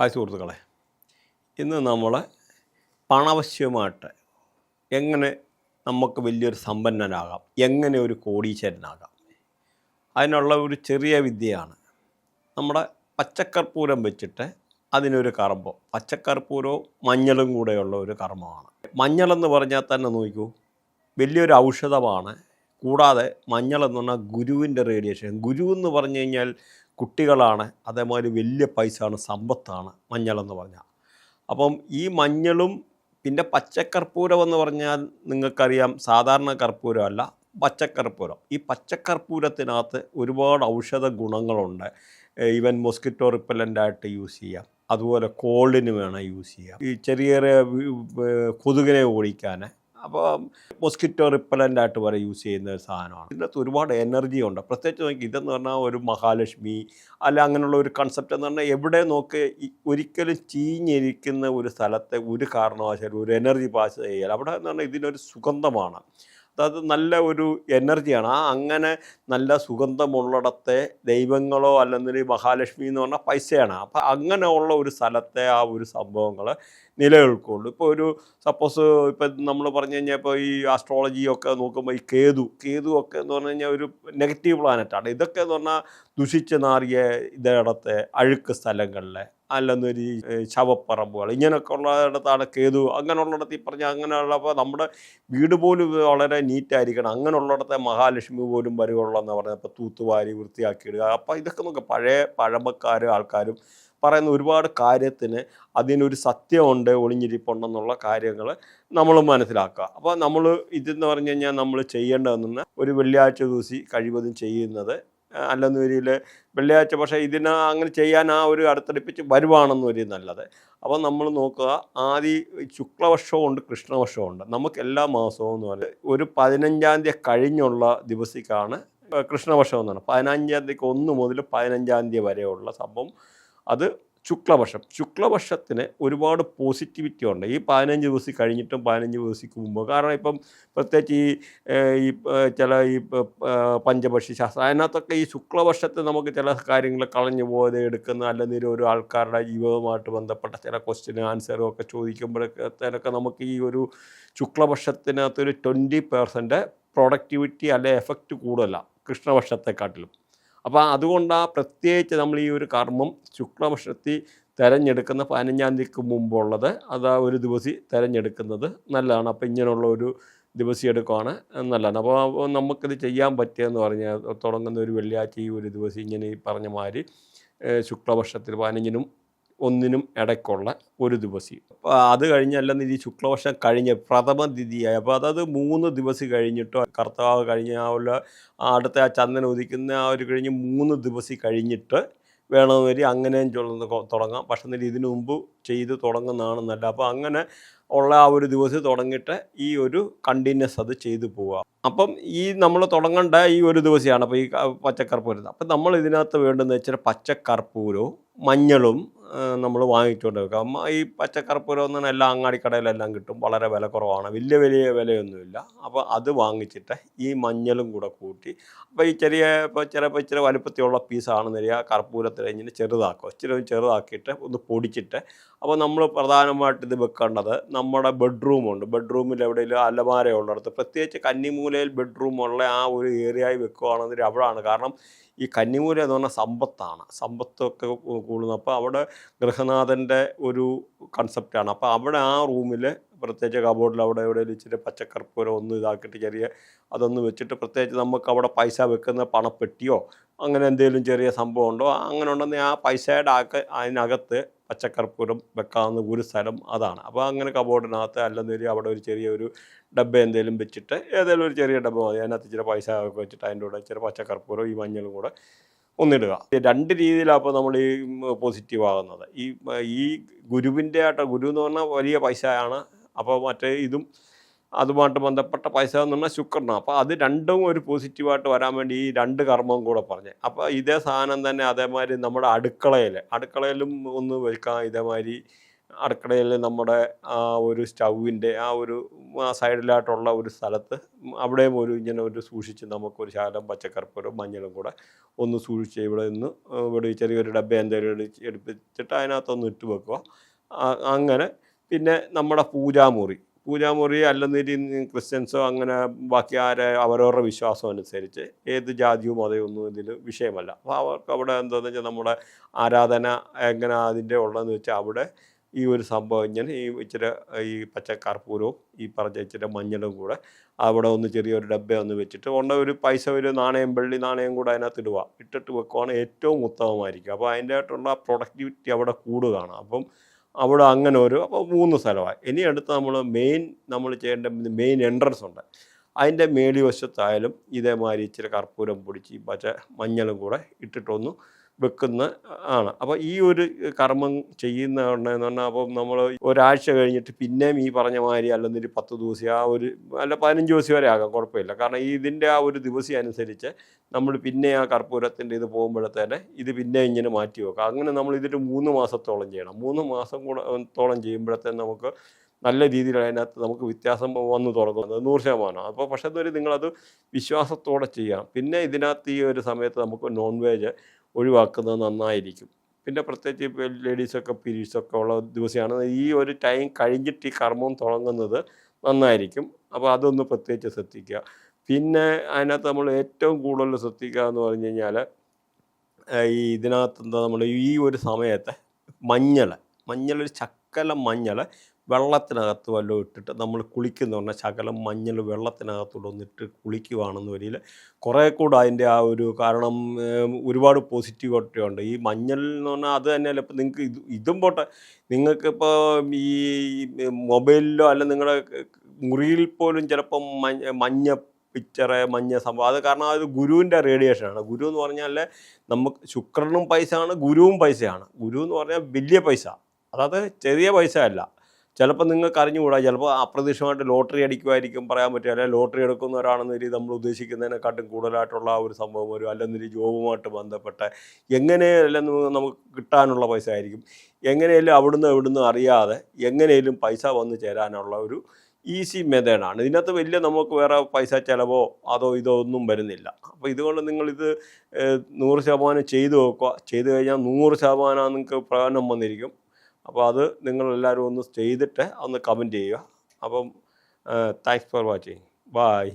Hi സുഹൃത്തുക്കളെ ഇന്ന് നമ്മൾ പണാവശ്യമായിട്ട് എങ്ങനെ നമുക്ക് വലിയൊരു സമ്പന്നനാകാം എങ്ങനെ ഒരു കോടീശ്വരനാകാം. അതിനുള്ള ഒരു ചെറിയ വിദ്യയാണ് നമ്മുടെ പച്ചക്കർപ്പൂരം വെച്ചിട്ട് അതിനൊരു കർമ്മം. പച്ചക്കർപ്പൂരവും മഞ്ഞളും കൂടെയുള്ള ഒരു കർമ്മമാണ്. മഞ്ഞളെന്ന് പറഞ്ഞാൽ തന്നെ നോക്കൂ വലിയൊരു ഔഷധമാണ്. കൂടാതെ മഞ്ഞൾ എന്ന് പറഞ്ഞാൽ ഗുരുവിന്റെ റേഡിയേഷൻ ഗുരു എന്ന് പറഞ്ഞു കഴിഞ്ഞാൽ കുട്ടികളാണ് അതേമാതിരി വലിയ പൈസയാണ് സമ്പത്താണ് മഞ്ഞളെന്ന് പറഞ്ഞാൽ. അപ്പം ഈ മഞ്ഞളും പിന്നെ പച്ചക്കർപ്പൂരം എന്ന് പറഞ്ഞാൽ നിങ്ങൾക്കറിയാം സാധാരണ കർപ്പൂരമല്ല പച്ചക്കർപ്പൂരം. ഈ പച്ചക്കർപ്പൂരത്തിനകത്ത് ഒരുപാട് ഔഷധ ഗുണങ്ങളുണ്ട്. ഈവൻ മൊസ്കിറ്റോ റിപ്പല്ലന്റായിട്ട് യൂസ് ചെയ്യാം. അതുപോലെ കോൾഡിന് വേണം യൂസ് ചെയ്യാം. ഈ ചെറിയ ചെറിയ കൊതുകിനെ ഓടിക്കാൻ അപ്പോൾ മൊസ്കിറ്റോ റിപ്പലന്റ് ആയിട്ട് വരെ യൂസ് ചെയ്യുന്ന ഒരു സാധനമാണ്. ഇതിനകത്ത് ഒരുപാട് എനർജി ഉണ്ട്. പ്രത്യേകിച്ച് നോക്കി ഇതെന്ന് പറഞ്ഞാൽ ഒരു മഹാലക്ഷ്മി അല്ല അങ്ങനെയുള്ള ഒരു കൺസെപ്റ്റ് എന്ന് പറഞ്ഞാൽ എവിടെ നോക്കി ഒരിക്കലും ചീഞ്ഞിരിക്കുന്ന ഒരു സ്ഥലത്തെ ഒരു കാരണവശാലും ഒരു എനർജി പാസ് ചെയ്യാൻ. അവിടെ എന്ന് പറഞ്ഞാൽ ഇതിനൊരു സുഗന്ധമാണ്. അതായത് നല്ല ഒരു എനർജിയാണ്. ആ അങ്ങനെ നല്ല സുഗന്ധമുള്ളിടത്തെ ദൈവങ്ങളോ അല്ലെങ്കിൽ മഹാലക്ഷ്മി എന്ന് പറഞ്ഞാൽ പൈസയാണ്. അപ്പം അങ്ങനെയുള്ള ഒരു സ്ഥലത്തെ ആ ഒരു സംഭവങ്ങൾ നിലനിൽക്കുള്ളൂ. ഇപ്പോൾ ഒരു സപ്പോസ് ഇപ്പം നമ്മൾ പറഞ്ഞു കഴിഞ്ഞാൽ ഇപ്പോൾ ഈ ആസ്ട്രോളജി ഒക്കെ നോക്കുമ്പോൾ ഈ കേതു കേതു ഒക്കെ എന്ന് പറഞ്ഞു കഴിഞ്ഞാൽ ഒരു നെഗറ്റീവ് പ്ലാനറ്റാണ് ഇതൊക്കെ എന്ന് പറഞ്ഞാൽ ദുഷിച്ച് നാറിയ ഇതേടത്തെ അഴുക്ക് സ്ഥലങ്ങളിലെ അല്ലെന്നൊരു ശവപ്പറമ്പുകൾ ഇങ്ങനെയൊക്കെ ഉള്ളിടത്താണ് കേതു അങ്ങനെയുള്ളിടത്ത് ഈ പറഞ്ഞ അങ്ങനെയുള്ളപ്പോൾ നമ്മുടെ വീട് പോലും വളരെ നീറ്റായിരിക്കണം. അങ്ങനെയുള്ളിടത്തെ മഹാലക്ഷ്മി പോലും വരുവുള്ളതെന്ന് പറഞ്ഞപ്പോൾ തൂത്തുവാരി വൃത്തിയാക്കിയിടുക. അപ്പോൾ ഇതൊക്കെ നോക്കുക പഴയ പഴമക്കാർ ആൾക്കാരും പറയുന്ന ഒരുപാട് കാര്യത്തിന് അതിനൊരു സത്യമുണ്ട് ഒളിഞ്ഞിരിപ്പുണ്ടെന്നുള്ള കാര്യങ്ങൾ നമ്മൾ മനസ്സിലാക്കുക. അപ്പോൾ നമ്മൾ ഇതെന്ന് പറഞ്ഞു കഴിഞ്ഞാൽ നമ്മൾ ചെയ്യേണ്ടതെന്ന് ഒരു വെള്ളിയാഴ്ച ദിവസം കഴിവതും ചെയ്യുന്നത് അല്ലെന്ന് വെള്ളിയാഴ്ച പക്ഷേ ഇതിന് അങ്ങനെ ചെയ്യാൻ ആ ഒരു അടുത്തടുപ്പിച്ച് വരുവാണെന്ന് വരി നല്ലത്. അപ്പോൾ നമ്മൾ നോക്കുക ആദ്യ ശുക്ലവർഷമുണ്ട് കൃഷ്ണവർഷമുണ്ട് നമുക്ക് എല്ലാ മാസവും എന്ന് പറയുന്നത് ഒരു പതിനഞ്ചാം തീയതി കഴിഞ്ഞുള്ള ദിവസിക്കാണ് കൃഷ്ണവർഷം എന്നാണ്. പതിനഞ്ചാം തീയതിക്ക് ഒന്ന് മുതൽ പതിനഞ്ചാം തീയതി വരെയുള്ള സംഭവം. അത് ശുക്ലവർഷം ശുക്ലവർഷത്തിന് ഒരുപാട് പോസിറ്റിവിറ്റി ഉണ്ട്. ഈ പതിനഞ്ച് ദിവസം കഴിഞ്ഞിട്ടും പതിനഞ്ച് ദിവസക്ക് മുമ്പ്. കാരണം ഇപ്പം പ്രത്യേകിച്ച് ഈ ഈ ചില ഈ പഞ്ചപക്ഷി ശാസ്ത്രം. അതിനകത്തൊക്കെ ഈ ശുക്ലവർഷത്തെ നമുക്ക് ചില കാര്യങ്ങൾ കളഞ്ഞു പോകാതെ എടുക്കുന്ന അല്ലെങ്കിൽ ഒരു ആൾക്കാരുടെ ജീവിതവുമായിട്ട് ബന്ധപ്പെട്ട ചില ക്വസ്റ്റ്യനും ആൻസറും ഒക്കെ ചോദിക്കുമ്പോഴൊക്കെ നമുക്ക് ഈ ഒരു ശുക്ലപക്ഷത്തിനകത്തൊരു ട്വന്റി പെർസെന്റ് പ്രൊഡക്ടിവിറ്റി അല്ലെ എഫക്റ്റ് കൂടുതലാണ് കൃഷ്ണപക്ഷത്തെക്കാട്ടിലും. അപ്പോൾ അതുകൊണ്ട് ആ പ്രത്യേകിച്ച് നമ്മൾ ഈ ഒരു കർമ്മം ശുക്ലപക്ഷത്തിൽ തിരഞ്ഞെടുക്കുന്ന പതിനഞ്ചാം തീയതിക്ക് മുമ്പുള്ളത്. അത് ഒരു ദിവസം തിരഞ്ഞെടുക്കുന്നത് നല്ലതാണ്. അപ്പോൾ ഇങ്ങനെയുള്ള ഒരു ദിവസം എടുക്കുകയാണ് നല്ലതാണ്. അപ്പോൾ നമുക്കിത് ചെയ്യാൻ പറ്റിയെന്ന് പറഞ്ഞാൽ തുടങ്ങുന്ന ഒരു വെള്ളിയാഴ്ച ഈ ഒരു ദിവസം ഇങ്ങനെ ഈ പറഞ്ഞ മാതിരി ശുക്ലപക്ഷത്തിൽ പതിനഞ്ചിനും ഒന്നിനും ഇടയ്ക്കുള്ള ഒരു ദിവസം. അത് കഴിഞ്ഞല്ല നിധി ശുക്ലവർഷം കഴിഞ്ഞ് പ്രഥമ തിഥിയായി. അപ്പോൾ അതായത് മൂന്ന് ദിവസം കഴിഞ്ഞിട്ടോ കർത്താവ് കഴിഞ്ഞ ആ അടുത്ത ആ ചന്ദനം ഉദിക്കുന്ന ആ ഒരു കഴിഞ്ഞ് മൂന്ന് ദിവസം കഴിഞ്ഞിട്ട് വേണമെന്നൊരു അങ്ങനെയും തുടങ്ങാം. പക്ഷേ ഇതിനു മുമ്പ് ചെയ്ത് തുടങ്ങുന്നതാണ് നല്ല അപ്പോൾ അങ്ങനെ ഉള്ള ആ ഒരു ദിവസം തുടങ്ങിയിട്ട് ഈ ഒരു കണ്ടിന്യൂസ് അത് ചെയ്തു പോവുക അപ്പം ഈ നമ്മൾ തുടങ്ങേണ്ട ഈ ഒരു ദിവസമാണ് അപ്പോൾ ഈ പച്ചക്കർപ്പൂരം. അപ്പം നമ്മൾ ഇതിനകത്ത് വേണ്ടുന്ന വെച്ചാൽ പച്ചക്കർപ്പൂരവും മഞ്ഞളും നമ്മൾ വാങ്ങിച്ചുകൊണ്ട് വെക്കാം ഈ പച്ചക്കർപ്പൂരം എന്ന് പറഞ്ഞാൽ എല്ലാ അങ്ങാടിക്കടയിലെല്ലാം കിട്ടും. വളരെ വില കുറവാണ് വലിയ വലിയ വിലയൊന്നുമില്ല. അപ്പോൾ അത് വാങ്ങിച്ചിട്ട് ഈ മഞ്ഞളും കൂടെ കൂട്ടി. അപ്പോൾ ഈ ചെറിയ ഇപ്പോൾ ചിലപ്പോൾ ഇച്ചിരി വലുപ്പത്തിലുള്ള പീസാണെന്ന് വരിക കർപ്പൂരത്തിൽ ഇങ്ങനെ ചെറുതാക്കും ഇച്ചിരി ചെറുതാക്കിയിട്ട് ഒന്ന് പൊടിച്ചിട്ട് അപ്പോൾ നമ്മൾ പ്രധാനമായിട്ട് ഇത് വെക്കേണ്ടത് നമ്മുടെ ബെഡ്റൂമുണ്ട്. ബെഡ്റൂമിൽ എവിടെയെങ്കിലും അലമാര ഉള്ളിടത്ത് പ്രത്യേകിച്ച് കന്നിമൂലയിൽ ബെഡ്റൂമുള്ള ആ ഒരു ഏരിയയിൽ വെക്കുകയാണെങ്കിൽ അവിടെയാണ് കാരണം ഈ കന്നിമൂല എന്ന് പറഞ്ഞാൽ സമ്പത്താണ്. സമ്പത്തൊക്കെ കൂടുന്നു. അപ്പോൾ അവിടെ ഗൃഹനാഥന്റെ ഒരു കൺസെപ്റ്റാണ് അപ്പോൾ അവിടെ ആ റൂമിൽ പ്രത്യേകിച്ച് കബോർഡിൽ അവിടെ ഇവിടെ ഇച്ചിരി പച്ചക്കർപ്പൂരം ഒന്ന് ഇതാക്കിയിട്ട് ചെറിയ അതൊന്ന് വെച്ചിട്ട് പ്രത്യേകിച്ച് നമുക്ക് അവിടെ പൈസ വെക്കുന്ന പണപ്പെട്ടിയോ അങ്ങനെ എന്തെങ്കിലും ചെറിയ സംഭവം ഉണ്ടോ? അങ്ങനെ ഉണ്ടെങ്കിൽ ആ പൈസയുടെ ആക്ക് അതിനകത്ത് പച്ചക്കർപ്പൂരം വെക്കാവുന്ന ഒരു സ്ഥലം അതാണ്. അപ്പോൾ അങ്ങനെ കബോർഡിനകത്ത് അല്ലെന്നൊരു അവിടെ ഒരു ചെറിയ ഒരു ഡബ്ബ എന്തെങ്കിലും വെച്ചിട്ട് ഏതെങ്കിലും ഒരു ചെറിയ ഡബ്ബ മതി. അതിനകത്ത് ഇച്ചിരി പൈസ വെച്ചിട്ട് അതിന്റെ കൂടെ ഇച്ചിരി പച്ചക്കർപ്പൂരം ഈ മഞ്ഞളും കൂടെ ഒന്നിടുക. രണ്ട് രീതിയിലാണ് അപ്പോൾ നമ്മൾ ഈ പോസിറ്റീവ് ആകുന്നത് ഈ ഈ ഗുരുവിന്റെ ആട്ട ഗുരു എന്ന് പറഞ്ഞാൽ വലിയ പൈസയാണ്. അപ്പോൾ മറ്റേ ഇതും അതുമായിട്ട് ബന്ധപ്പെട്ട പൈസ എന്ന് പറഞ്ഞാൽ ശുക്രനാണ് അപ്പോൾ അത് രണ്ടും ഒരു പോസിറ്റീവായിട്ട് വരാൻ വേണ്ടി ഈ രണ്ട് കർമ്മവും കൂടെ പറഞ്ഞ്. അപ്പോൾ ഇതേ സാധനം തന്നെ അതേമാതിരി നമ്മുടെ അടുക്കളയിൽ അടുക്കളയിലും ഒന്ന് വെക്കാം ഇതേമാതിരി അടുക്കളയിൽ നമ്മുടെ ആ ഒരു സ്റ്റൗവിന്റെ ആ ഒരു സൈഡിലായിട്ടുള്ള ഒരു സ്ഥലത്ത് അവിടെയും ഒരു ഇങ്ങനെ ഒരു സൂക്ഷിച്ച് നമുക്കൊരു ശാലം പച്ചക്കർപ്പൂരം മഞ്ഞളും കൂടെ ഒന്ന് സൂക്ഷിച്ച് ഇവിടെ നിന്ന് ഇവിടെ ചെറിയൊരു ഡബ്ബ എന്തെങ്കിലും എടുത്ത് എടുപ്പിച്ചിട്ട് അതിനകത്തൊന്ന് ഇട്ട് വെക്കുക. അങ്ങനെ പിന്നെ നമ്മുടെ പൂജാമുറി. പൂജാമുറി അല്ലെന്നീ ക്രിസ്ത്യൻസോ അങ്ങനെ ബാക്കി ആരെ അവരവരുടെ വിശ്വാസം അനുസരിച്ച് ഏത് ജാതിയും അതേ ഒന്നും ഇതിൽ വിഷയമല്ല. അപ്പോൾ അവർക്ക് അവിടെ എന്താണെന്ന് വെച്ചാൽ നമ്മുടെ ആരാധന എങ്ങനെ അതിന്റെ ഉള്ളതെന്ന് വെച്ചാൽ അവിടെ ഈ ഒരു സംഭവം ഇങ്ങനെ ഈ ഇച്ചിരി ഈ പച്ച കർപ്പൂരവും ഈ പറഞ്ഞ ഇച്ചിരി മഞ്ഞളും കൂടെ അവിടെ ഒന്ന് ചെറിയൊരു ഡബ്ബ ഒന്ന് വെച്ചിട്ട് ഉണ്ട ഒരു പൈസ ഒരു നാണയം വെള്ളി നാണയം കൂടെ അതിനകത്ത് ഇടുക. ഇട്ടിട്ട് വെക്കുവാണ് ഏറ്റവും ഉത്തമമായിരിക്കും. അപ്പോൾ അതിന്റെ ആയിട്ടുള്ള പ്രൊഡക്ടിവിറ്റി അവിടെ കൂടുകയാണ്. അപ്പം അവിടെ അങ്ങനെ ഒരു അപ്പോൾ മൂന്ന് സ്ഥലമായി. ഇനി അടുത്ത് നമ്മൾ മെയിൻ നമ്മൾ ചെയ്യേണ്ട മെയിൻ എൻട്രൻസ് ഉണ്ട്. അതിന്റെ മേളി വശത്തായാലും ഇതേമാതിരി ഇച്ചിരി കർപ്പൂരം പൊടിച്ച് പച്ച മഞ്ഞളും കൂടെ ഇട്ടിട്ടൊന്ന് വെക്കുന്ന ആണ്. അപ്പോൾ ഈ ഒരു കർമ്മം ചെയ്യുന്ന എന്ന് പറഞ്ഞാൽ അപ്പം നമ്മൾ ഒരാഴ്ച കഴിഞ്ഞിട്ട് പിന്നെയും ഈ പറഞ്ഞ മാതിരി അല്ലെന്നൊരു പത്ത് ദിവസം ആ ഒരു അല്ല പതിനഞ്ച് ദിവസം വരെ ആകാം കുഴപ്പമില്ല. കാരണം ഇതിന്റെ ആ ഒരു ദിവസം അനുസരിച്ച് നമ്മൾ പിന്നെ ആ കർപ്പൂരത്തിന്റെ ഇത് പോകുമ്പോഴത്തേനെ ഇത് പിന്നെ ഇങ്ങനെ മാറ്റി വെക്കുക അങ്ങനെ നമ്മൾ ഇതിൽ മൂന്ന് മാസത്തോളം ചെയ്യണം. മൂന്ന് മാസം കൂടെ തോളം ചെയ്യുമ്പോഴത്തേന് നമുക്ക് നല്ല രീതിയിൽ അതിനകത്ത് നമുക്ക് വ്യത്യാസം വന്നു തുടങ്ങുന്നത് നൂറ് ശതമാനം. അപ്പോൾ പക്ഷേ ഇതൊരു നിങ്ങളത് വിശ്വാസത്തോടെ ചെയ്യണം പിന്നെ ഇതിനകത്ത് ഈ ഒരു സമയത്ത് നമുക്ക് നോൺ വെജ് ഒഴിവാക്കുന്നത് നന്നായിരിക്കും. പിന്നെ പ്രത്യേകിച്ച് ലേഡീസൊക്കെ പീരീഡ്സൊക്കെ ഉള്ള ദിവസമാണ്. ഈ ഒരു ടൈം കഴിഞ്ഞിട്ട് ഈ കർമ്മം തുടങ്ങുന്നത് നന്നായിരിക്കും. അപ്പോൾ അതൊന്ന് പ്രത്യേകിച്ച് ശ്രദ്ധിക്കുക. പിന്നെ അതിനകത്ത് നമ്മൾ ഏറ്റവും കൂടുതൽ ശ്രദ്ധിക്കുക എന്ന് പറഞ്ഞു കഴിഞ്ഞാൽ ഈ ഇതിനകത്ത് എന്താ നമ്മൾ ഈ ഒരു സമയത്തെ മഞ്ഞൾ മഞ്ഞൾ ഒരു ചക്കല മഞ്ഞൾ വെള്ളത്തിനകത്ത് വല്ലതും ഇട്ടിട്ട് നമ്മൾ കുളിക്കുന്ന പറഞ്ഞാൽ ശകലം മഞ്ഞൾ വെള്ളത്തിനകത്തൂടെ ഒന്നിട്ട് കുളിക്കുവാണെന്ന് വരിയിൽ കുറേ കൂടെ അതിന്റെ ആ ഒരു കാരണം ഒരുപാട് പോസിറ്റീവ് ഉണ്ട്. ഈ മഞ്ഞൾ എന്ന് പറഞ്ഞാൽ അത് തന്നെയല്ല. ഇപ്പം നിങ്ങൾക്ക് ഇത് ഇതും പോട്ടെ. നിങ്ങൾക്കിപ്പോൾ ഈ മൊബൈലിലോ അല്ല നിങ്ങളുടെ മുറിയിൽ പോലും ചിലപ്പം മഞ്ഞ മഞ്ഞ പിക്ചറ് മഞ്ഞ സംഭവം അത് കാരണം അത് ഗുരുവിന്റെ റേഡിയേഷനാണ് ഗുരു എന്ന് പറഞ്ഞാൽ നമുക്ക് ശുക്രനും പൈസയാണ് ഗുരുവും പൈസയാണ്. ഗുരു എന്ന് പറഞ്ഞാൽ വലിയ പൈസ. അതായത് ചെറിയ പൈസ അല്ല. ചിലപ്പോൾ നിങ്ങൾക്ക് അറിഞ്ഞുകൂടാ ചിലപ്പോൾ അപ്രതീക്ഷിതമായിട്ട് ലോട്ടറി അടിക്കുമായിരിക്കും പറയാൻ പറ്റുക. അല്ലെങ്കിൽ ലോട്ടറി എടുക്കുന്നവരാണെന്ന രീതി നമ്മൾ ഉദ്ദേശിക്കുന്നതിനെക്കാട്ടും കൂടുതലായിട്ടുള്ള ഒരു സംഭവം വരും. അല്ലെന്നൊരു ജോബുമായിട്ട് ബന്ധപ്പെട്ട എങ്ങനെയല്ലെന്ന് നമുക്ക് കിട്ടാനുള്ള പൈസ ആയിരിക്കും. എങ്ങനെയല്ലേ അവിടുന്ന് ഇവിടുന്ന് അറിയാതെ എങ്ങനെയും പൈസ വന്ന് ചേരാനുള്ള ഒരു ഈസി മെത്തേഡാണ് ഇതിനകത്ത് വലിയ നമുക്ക് വേറെ പൈസ ചിലവോ അതോ ഇതോ ഒന്നും വരുന്നില്ല. അപ്പോൾ ഇതുകൊണ്ട് നിങ്ങളിത് നൂറ് ശതമാനം ചെയ്തു നോക്കുക ചെയ്തു കഴിഞ്ഞാൽ നൂറ് ശതമാനം നിങ്ങൾക്ക് പ്രകടനം വന്നിരിക്കും. അപ്പോൾ അത് നിങ്ങളെല്ലാവരും ഒന്ന് ചെയ്തിട്ട് ഒന്ന് കമന്റ് ചെയ്യുക. അപ്പം താങ്ക്സ് ഫോർ വാച്ചിങ് ബായ്